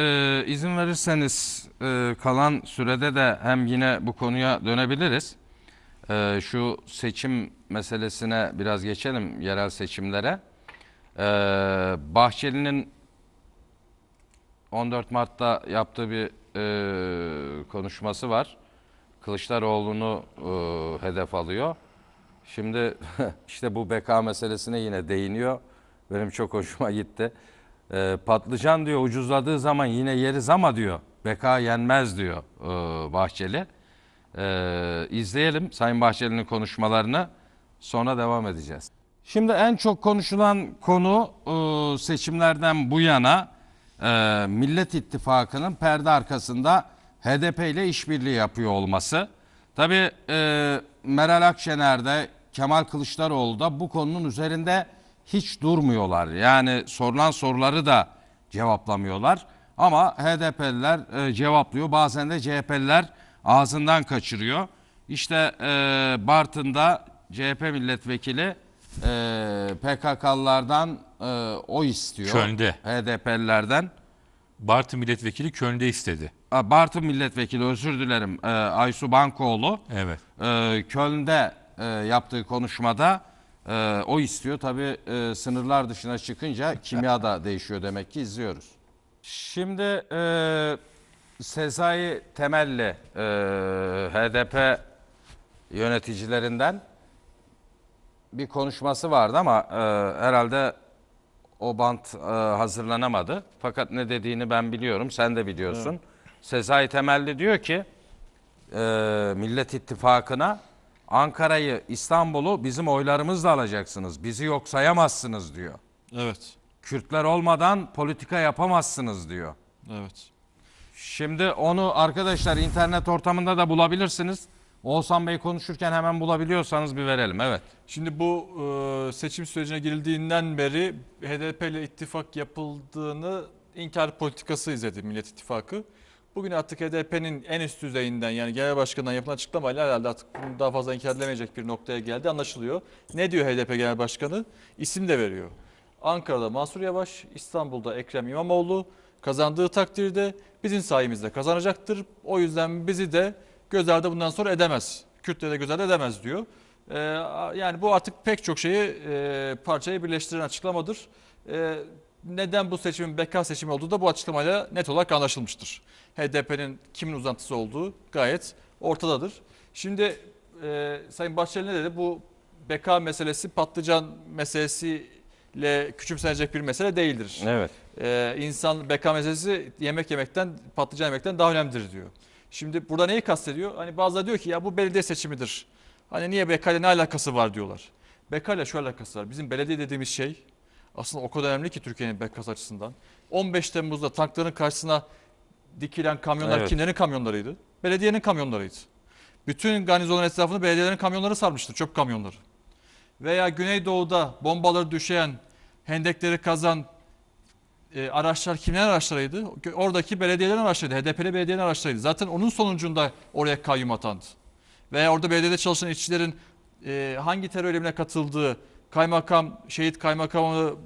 Ee, izin verirseniz e, kalan sürede de hem yine bu konuya dönebiliriz. Ee, şu seçim meselesine biraz geçelim, yerel seçimlere. Ee, Bahçeli'nin 14 Mart'ta yaptığı bir e, konuşması var. Kılıçdaroğlu'nu e, hedef alıyor. Şimdi işte bu beka meselesine yine değiniyor. Benim çok hoşuma gitti. Ee, patlıcan diyor ucuzladığı zaman yine yeriz ama diyor beka yenmez diyor e, Bahçeli. Ee, izleyelim Sayın Bahçeli'nin konuşmalarını sonra devam edeceğiz. Şimdi en çok konuşulan konu e, seçimlerden bu yana e, Millet İttifakı'nın perde arkasında HDP ile işbirliği yapıyor olması. Tabii e, Meral Akşener de Kemal Kılıçdaroğlu da bu konunun üzerinde hiç durmuyorlar. Yani sorulan soruları da cevaplamıyorlar. Ama HDP'liler e, cevaplıyor. Bazen de CHP'liler ağzından kaçırıyor. İşte e, Bartın'da CHP milletvekili e, PKK'lılardan e, oy istiyor. Köln'de. HDP'lilerden. Bartın milletvekili Köln'de istedi. A, Bartın milletvekili özür dilerim e, Aysu Bankoğlu Evet. e, Köln'de e, yaptığı konuşmada e, o istiyor. Tabii e, sınırlar dışına çıkınca kimya da değişiyor demek ki izliyoruz. Şimdi e, Sezai Temelli e, HDP yöneticilerinden bir konuşması vardı ama e, herhalde o bant e, hazırlanamadı. Fakat ne dediğini ben biliyorum, sen de biliyorsun. Sezai Temelli diyor ki e, Millet İttifakı'na Ankara'yı, İstanbul'u bizim oylarımızla alacaksınız. Bizi yok sayamazsınız diyor. Evet. Kürtler olmadan politika yapamazsınız diyor. Evet. Şimdi onu arkadaşlar internet ortamında da bulabilirsiniz. Oğuzhan Bey konuşurken hemen bulabiliyorsanız bir verelim. Evet. Şimdi bu e, seçim sürecine girildiğinden beri HDP ile ittifak yapıldığını inkar politikası izledi Millet İttifakı. Bugün artık HDP'nin en üst düzeyinden yani genel başkanından yapılan açıklamayla herhalde artık bunu daha fazla inkar edilemeyecek bir noktaya geldi anlaşılıyor. Ne diyor HDP genel başkanı? İsim de veriyor. Ankara'da Mansur Yavaş, İstanbul'da Ekrem İmamoğlu kazandığı takdirde bizim sayemizde kazanacaktır. O yüzden bizi de göz ardı bundan sonra edemez. Kürtleri de göz ardı edemez diyor. Ee, yani bu artık pek çok şeyi e, parçayı birleştiren açıklamadır. Ee, neden bu seçimin beka seçimi olduğu da bu açıklamayla net olarak anlaşılmıştır. HDP'nin kimin uzantısı olduğu gayet ortadadır. Şimdi e, Sayın Bahçeli ne dedi? Bu beka meselesi patlıcan meselesiyle küçümsenecek bir mesele değildir. Evet. Ee, insan beka meselesi yemek yemekten, patlıcan yemekten daha önemlidir diyor. Şimdi burada neyi kastediyor? Hani bazıları diyor ki ya bu belediye seçimidir. Hani niye beka ile ne alakası var diyorlar. Beka ile şu alakası var. Bizim belediye dediğimiz şey aslında o kadar önemli ki Türkiye'nin bekası açısından. 15 Temmuz'da tankların karşısına dikilen kamyonlar Evet. kimlerin kamyonlarıydı? Belediyenin kamyonlarıydı. Bütün garnizonun etrafını belediyelerin kamyonları sarmıştı, çöp kamyonları. Veya Güneydoğu'da bombaları düşen, hendekleri kazan e, araçlar kimlerin araçlarıydı? Oradaki belediyelerin araçlarıydı, HDP'li belediyenin araçlarıydı. Zaten onun sonucunda oraya kayyum atandı. Veya orada belediyede çalışan işçilerin e, hangi terör eylemine katıldığı, kaymakam, şehit kaymakamı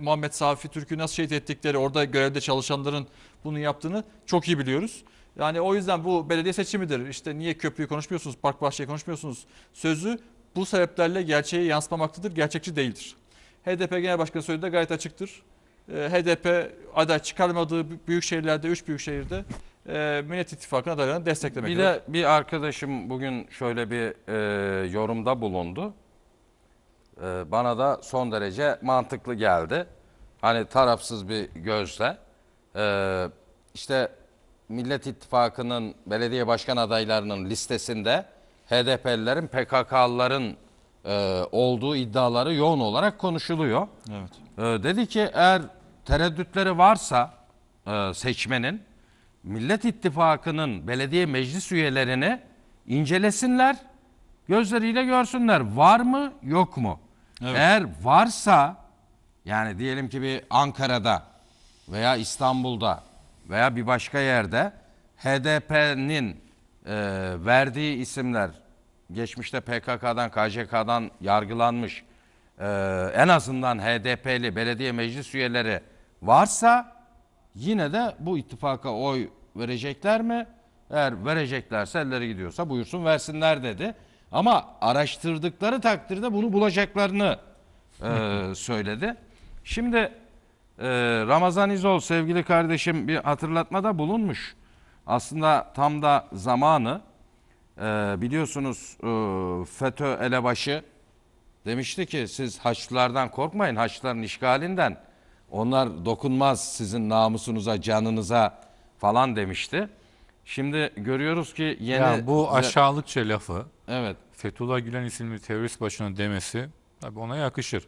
Muhammed Safi Türk'ü nasıl şehit ettikleri, orada görevde çalışanların bunu yaptığını çok iyi biliyoruz. Yani o yüzden bu belediye seçimidir. İşte niye köprüyü konuşmuyorsunuz, park bahçeyi konuşmuyorsunuz sözü bu sebeplerle gerçeği yansımamaktadır, gerçekçi değildir. HDP Genel Başkanı söylediği de gayet açıktır. E, HDP aday çıkarmadığı büyük şehirlerde, üç büyük şehirde e, Millet İttifakı'nın adaylarını desteklemek. Bir de bir arkadaşım bugün şöyle bir e, yorumda bulundu. E, bana da son derece mantıklı geldi. Hani tarafsız bir gözle. E, işte Millet İttifakı'nın belediye başkan adaylarının listesinde HDP'lilerin PKK'lıların e, olduğu iddiaları yoğun olarak konuşuluyor. Evet. Ee, dedi ki eğer tereddütleri varsa e, seçmenin Millet İttifakı'nın belediye meclis üyelerini incelesinler, gözleriyle görsünler var mı yok mu? Evet. Eğer varsa yani diyelim ki bir Ankara'da veya İstanbul'da veya bir başka yerde HDP'nin e, verdiği isimler geçmişte PKK'dan, KCK'dan yargılanmış e, en azından HDP'li belediye meclis üyeleri varsa yine de bu ittifaka oy verecekler mi? Eğer vereceklerse elleri gidiyorsa buyursun versinler dedi. Ama araştırdıkları takdirde bunu bulacaklarını e, söyledi. Şimdi e, Ramazan İzol sevgili kardeşim bir hatırlatmada bulunmuş. Aslında tam da zamanı e, biliyorsunuz e, FETÖ elebaşı demişti ki siz Haçlılardan korkmayın Haçlıların işgalinden. Onlar dokunmaz sizin namusunuza, canınıza falan demişti. Şimdi görüyoruz ki yeni... Ya bu aşağılıkça lafı Evet. Fethullah Gülen isimli terörist başının demesi tabii ona yakışır.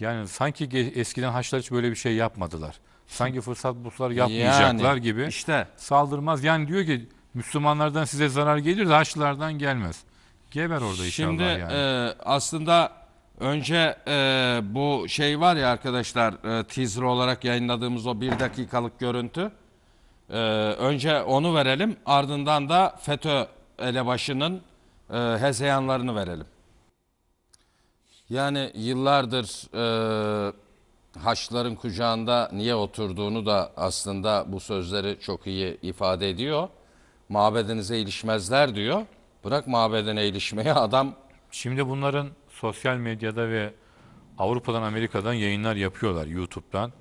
Yani sanki eskiden Haçlılar hiç böyle bir şey yapmadılar. Sanki fırsat bulsalar yapmayacaklar Yani gibi İşte saldırmaz. Yani diyor ki Müslümanlardan size zarar gelir de Haçlılardan gelmez. Geber orada inşallah Şimdi yani. e, aslında önce e, bu şey var ya arkadaşlar e, teaser olarak yayınladığımız o bir dakikalık görüntü. E, önce onu verelim ardından da FETÖ elebaşının e, hezeyanlarını verelim. Yani yıllardır e, Haçlıların kucağında niye oturduğunu da aslında bu sözleri çok iyi ifade ediyor. Mabedinize ilişmezler diyor. Bırak mabedine ilişmeye adam Şimdi bunların sosyal medyada ve Avrupa'dan Amerika'dan yayınlar yapıyorlar YouTube'dan.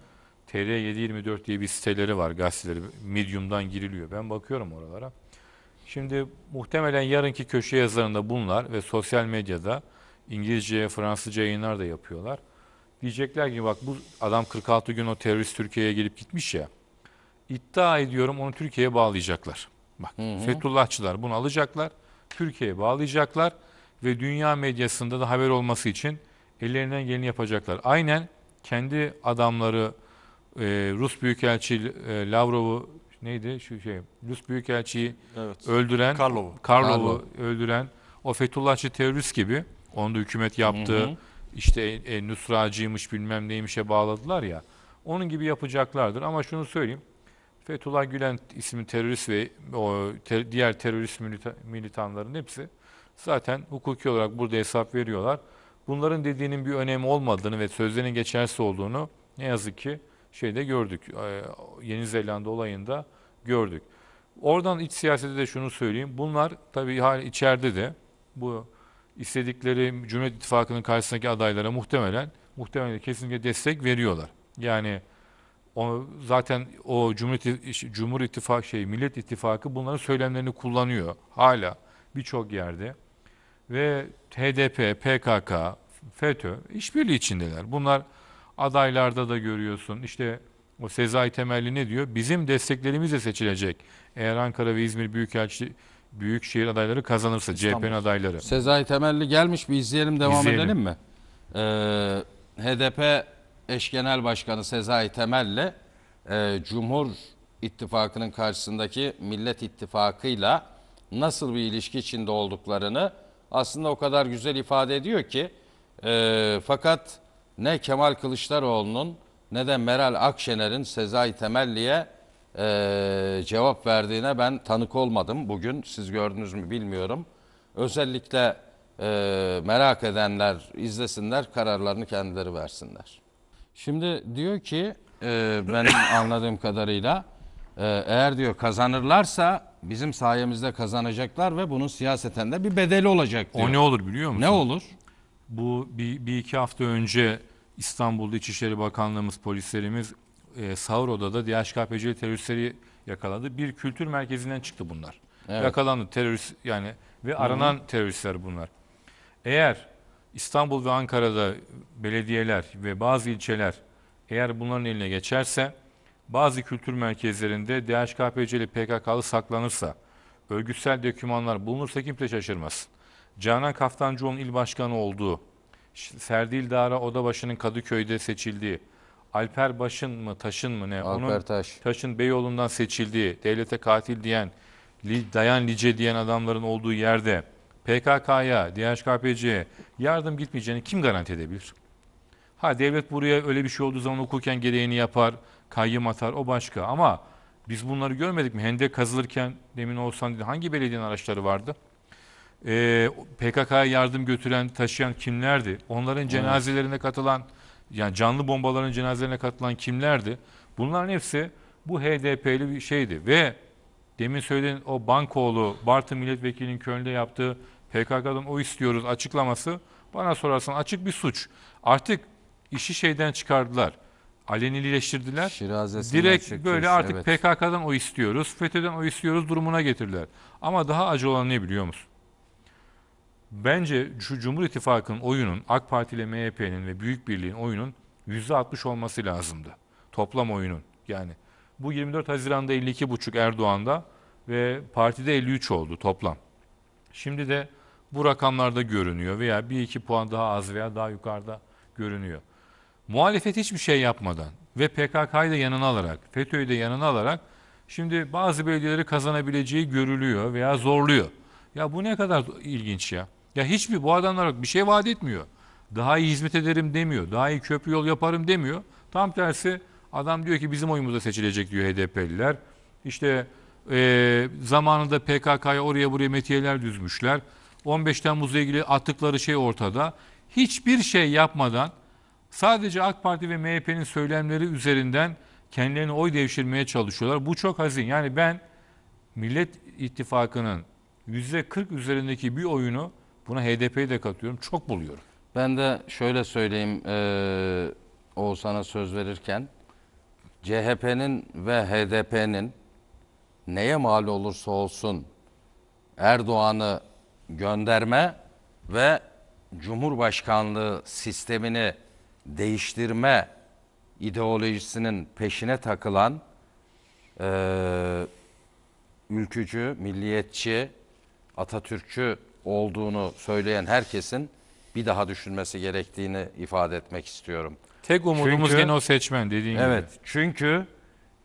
TR724 diye bir siteleri var gazeteleri. Medium'dan giriliyor. Ben bakıyorum oralara. Şimdi muhtemelen yarınki köşe yazılarında bunlar ve sosyal medyada İngilizce, Fransızca yayınlar da yapıyorlar. Diyecekler ki bak bu adam 46 gün o terörist Türkiye'ye gelip gitmiş ya. İddia ediyorum onu Türkiye'ye bağlayacaklar. Bak Fethullahçılar bunu alacaklar, Türkiye'ye bağlayacaklar ve dünya medyasında da haber olması için ellerinden geleni yapacaklar. Aynen kendi adamları e, Rus Büyükelçi e, Lavrov'u neydi şu şey Rus Büyükelçiyi Evet. öldüren Karlov'u. Karlov'u öldüren o Fethullahçı terörist gibi onu da hükümet yaptı. İşte e, e, Nusracıymış bilmem neymişe bağladılar ya. Onun gibi yapacaklardır ama şunu söyleyeyim. Fethullah Gülen isimli terörist ve o te- diğer terörist milita- militanların hepsi zaten hukuki olarak burada hesap veriyorlar. Bunların dediğinin bir önemi olmadığını ve sözlerinin geçersiz olduğunu ne yazık ki şeyde gördük. Ee, Yeni Zelanda olayında gördük. Oradan iç siyasete de şunu söyleyeyim. Bunlar tabii hala içeride de bu istedikleri Cumhuriyet İttifakı'nın karşısındaki adaylara muhtemelen muhtemelen kesinlikle destek veriyorlar. Yani o zaten o Cumhuriyet Cumhur İttifakı şey Millet İttifakı bunların söylemlerini kullanıyor hala birçok yerde. Ve HDP, PKK, FETÖ işbirliği içindeler. Bunlar adaylarda da görüyorsun. İşte o Sezai Temelli ne diyor? Bizim desteklerimizle seçilecek. Eğer Ankara ve İzmir Büyükelçi Büyükşehir adayları kazanırsa CHP'nin adayları. Sezai Temelli gelmiş bir izleyelim devam İzleyelim. edelim mi? Ee, HDP eş genel başkanı Sezai Temelli e, Cumhur İttifakı'nın karşısındaki Millet İttifakı'yla nasıl bir ilişki içinde olduklarını aslında o kadar güzel ifade ediyor ki e, fakat ne Kemal Kılıçdaroğlu'nun ne de Meral Akşener'in Sezai Temelli'ye e, cevap verdiğine ben tanık olmadım. Bugün siz gördünüz mü bilmiyorum. Özellikle e, merak edenler izlesinler, kararlarını kendileri versinler. Şimdi diyor ki e, benim anladığım kadarıyla e, eğer diyor kazanırlarsa bizim sayemizde kazanacaklar ve bunun siyaseten de bir bedeli olacak diyor. O ne olur biliyor musun? Ne olur? Bu bir, bir iki hafta önce İstanbul'da İçişleri Bakanlığımız, polislerimiz e, sahur odada DHKPC'li teröristleri yakaladı. Bir kültür merkezinden çıktı bunlar. Evet. Yakalandı terörist yani ve aranan teröristler bunlar. Eğer İstanbul ve Ankara'da belediyeler ve bazı ilçeler eğer bunların eline geçerse bazı kültür merkezlerinde DHKPC'li PKK'lı saklanırsa örgütsel dokümanlar bulunursa kimse şaşırmasın. Canan Kaftancıoğlu'nun il başkanı olduğu, Serdil Dara Odabaşı'nın Kadıköy'de seçildiği, Alper Baş'ın mı Taş'ın mı ne? Alper Taş. Taş'ın Beyoğlu'ndan seçildiği, devlete katil diyen, dayan lice diyen adamların olduğu yerde PKK'ya, DHKPC'ye yardım gitmeyeceğini kim garanti edebilir? Ha devlet buraya öyle bir şey olduğu zaman hukuken gereğini yapar, kayyım atar o başka ama biz bunları görmedik mi? Hendek kazılırken demin Oğuzhan dedi hangi belediyenin araçları vardı? Ee, PKK'ya yardım götüren, taşıyan kimlerdi? Onların cenazelerine katılan, yani canlı bombaların cenazelerine katılan kimlerdi? Bunların hepsi bu HDP'li bir şeydi ve demin söylediğin o Bankoğlu Bartın milletvekilinin Köln'de yaptığı PKK'dan o istiyoruz açıklaması bana sorarsan açık bir suç. Artık işi şeyden çıkardılar. Alenileştirdiler. Şirazesinden Direkt çıkmış, böyle artık evet. PKK'dan o istiyoruz, FETÖ'den o istiyoruz durumuna getirdiler. Ama daha acı olan ne biliyor musun? Bence şu Cumhur İttifakı'nın oyunun AK Parti ile MHP'nin ve Büyük Birliğin oyunun %60 olması lazımdı. Toplam oyunun. Yani bu 24 Haziran'da 52,5 Erdoğan'da ve partide 53 oldu toplam. Şimdi de bu rakamlarda görünüyor veya bir iki puan daha az veya daha yukarıda görünüyor. Muhalefet hiçbir şey yapmadan ve PKK'yı da yanına alarak, FETÖ'yü de yanına alarak şimdi bazı belediyeleri kazanabileceği görülüyor veya zorluyor. Ya bu ne kadar ilginç ya. Ya hiçbir bu adamlar bir şey vaat etmiyor. Daha iyi hizmet ederim demiyor. Daha iyi köprü yol yaparım demiyor. Tam tersi adam diyor ki bizim oyumuzda seçilecek diyor HDP'liler. İşte eee zamanında PKK'ya oraya buraya metiyeler düzmüşler. 15 Temmuz'la ilgili attıkları şey ortada. Hiçbir şey yapmadan sadece AK Parti ve MHP'nin söylemleri üzerinden kendilerine oy devşirmeye çalışıyorlar. Bu çok hazin. Yani ben Millet İttifakı'nın %40 üzerindeki bir oyunu buna HDP'yi de katıyorum. Çok buluyorum. Ben de şöyle söyleyeyim eee Oğuzhan'a söz verirken CHP'nin ve HDP'nin neye mal olursa olsun Erdoğan'ı gönderme ve Cumhurbaşkanlığı sistemini değiştirme ideolojisinin peşine takılan eee ülkücü, milliyetçi, Atatürkçü olduğunu söyleyen herkesin bir daha düşünmesi gerektiğini ifade etmek istiyorum. Tek umudumuz Çünkü- gene o seçmen dediğin Evet gibi. çünkü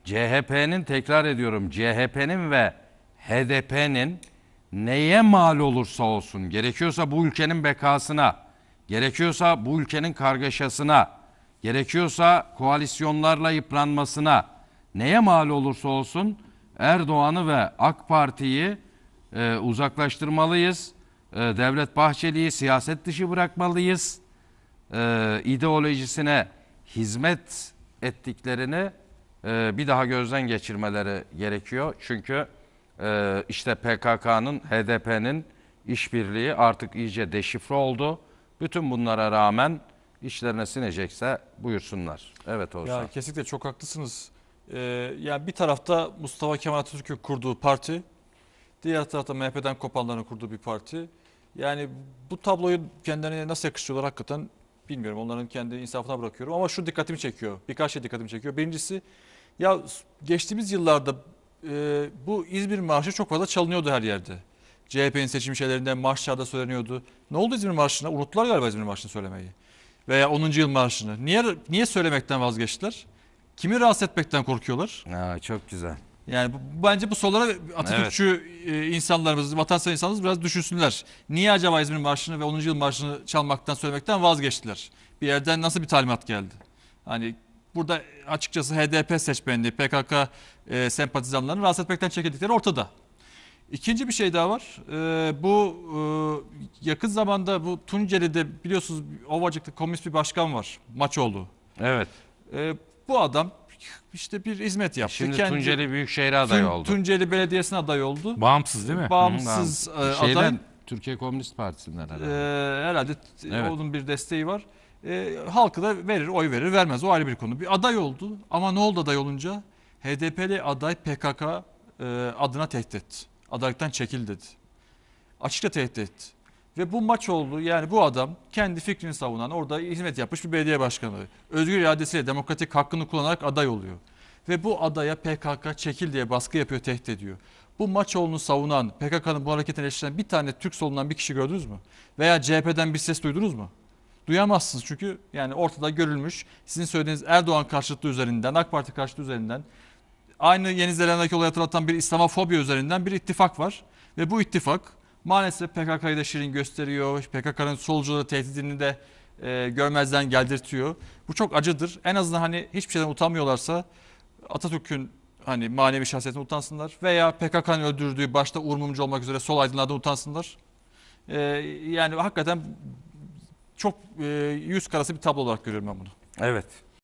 CHP'nin tekrar ediyorum CHP'nin ve HDP'nin neye mal olursa olsun gerekiyorsa bu ülkenin bekasına, gerekiyorsa bu ülkenin kargaşasına, gerekiyorsa koalisyonlarla yıpranmasına neye mal olursa olsun Erdoğan'ı ve AK Parti'yi e, uzaklaştırmalıyız. E, Devlet Bahçeli'yi siyaset dışı bırakmalıyız e, ideolojisine hizmet ettiklerini e, bir daha gözden geçirmeleri gerekiyor. Çünkü e, işte PKK'nın, HDP'nin işbirliği artık iyice deşifre oldu. Bütün bunlara rağmen işlerine sinecekse buyursunlar. Evet Oğuzhan. Ya kesinlikle çok haklısınız. Ee, yani bir tarafta Mustafa Kemal Atatürk'ün kurduğu parti, diğer tarafta MHP'den kopanların kurduğu bir parti. Yani bu tabloyu kendilerine nasıl yakıştırıyorlar hakikaten bilmiyorum. Onların kendi insafına bırakıyorum ama şu dikkatimi çekiyor. Birkaç şey dikkatimi çekiyor. Birincisi ya geçtiğimiz yıllarda e, bu İzmir Marşı çok fazla çalınıyordu her yerde. CHP'nin seçim şeylerinde marşlarda söyleniyordu. Ne oldu İzmir Marşı'na? Unuttular galiba İzmir Marşı'nı söylemeyi. Veya 10. yıl marşını. Niye niye söylemekten vazgeçtiler? Kimi rahatsız etmekten korkuyorlar? Ha, çok güzel. Yani bu, bence bu sorulara Atatürkçü e, insanlarımız, vatansever insanlarımız biraz düşünsünler. Niye acaba İzmir Marşı'nı ve 10. yıl marşını çalmaktan, söylemekten vazgeçtiler? Bir yerden nasıl bir talimat geldi? Hani burada açıkçası HDP seçmenliği, PKK e, sempatizanlarını rahatsız etmekten çekildikleri ortada. İkinci bir şey daha var. Ee, bu e, yakın zamanda bu Tunceli'de biliyorsunuz Ovacık'ta komünist bir başkan var. Maçoğlu. Evet. Ee, bu adam işte bir hizmet yaptı. Şimdi Kendi- Tunceli Büyükşehir adayı Tun- oldu. Tunceli Belediyesi'ne aday oldu. Bağımsız değil mi? Bağımsız e, aday. Şeyden, Türkiye Komünist Partisi'nden herhalde. Ee, herhalde Evet. onun bir desteği var. Ee, halkı da verir, oy verir, vermez. O ayrı bir konu. Bir aday oldu ama ne oldu aday olunca? HDP'li aday PKK e, adına tehdit etti. Adaylıktan çekil dedi. Açıkça tehdit etti. Ve bu maç oldu. Yani bu adam kendi fikrini savunan, orada hizmet yapmış bir belediye başkanı. Özgür iradesiyle demokratik hakkını kullanarak aday oluyor. Ve bu adaya PKK çekil diye baskı yapıyor, tehdit ediyor. Bu Maçoğlu'nu savunan, PKK'nın bu hareketini eleştiren bir tane Türk solundan bir kişi gördünüz mü? Veya CHP'den bir ses duydunuz mu? Duyamazsınız çünkü yani ortada görülmüş sizin söylediğiniz Erdoğan karşıtlığı üzerinden, AK Parti karşıtlığı üzerinden aynı Yeni Zelanda'daki olayı hatırlatan bir İslamofobi üzerinden bir ittifak var. Ve bu ittifak maalesef PKK'yı da şirin gösteriyor. PKK'nın solcuları tehdidini de e, görmezden geldirtiyor. Bu çok acıdır. En azından hani hiçbir şeyden utanmıyorlarsa Atatürk'ün hani manevi şahsiyetine utansınlar veya PKK'nın öldürdüğü başta Uğur Mumcu olmak üzere sol aydınlardan utansınlar. E, yani hakikaten çok e, yüz karası bir tablo olarak görüyorum ben bunu. Evet.